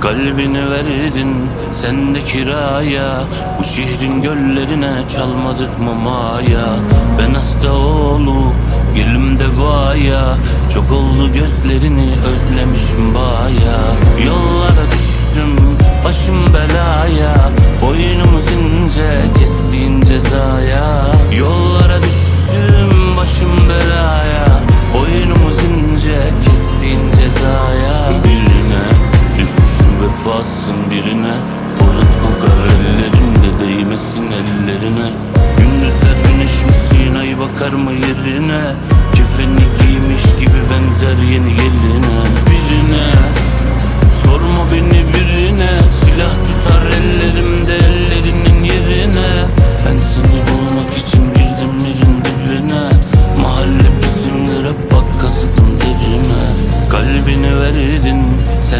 Kalbini verdin sen de kiraya. Bu şehrin göllerine çalmadık mı maya? Ben hasta olup gelim devaya Çok oldu gözlerini özlemişim baya. Yollara düştüm başım belaya. Boynumuz vefasın birine. Bulut kokar ellerimde değmesin ellerine. Gündüzler güneş misin ay bakar mı yerine? Kefeni giymiş gibi benzer yeni geline. Birine sorma beni birine. Silah tutar ellerimde ellerinin yerine. Ben seni bulmak için girdim yerin dibine. Mahalle bizimdir hep bak kazıdım derime Kalbini verdin sen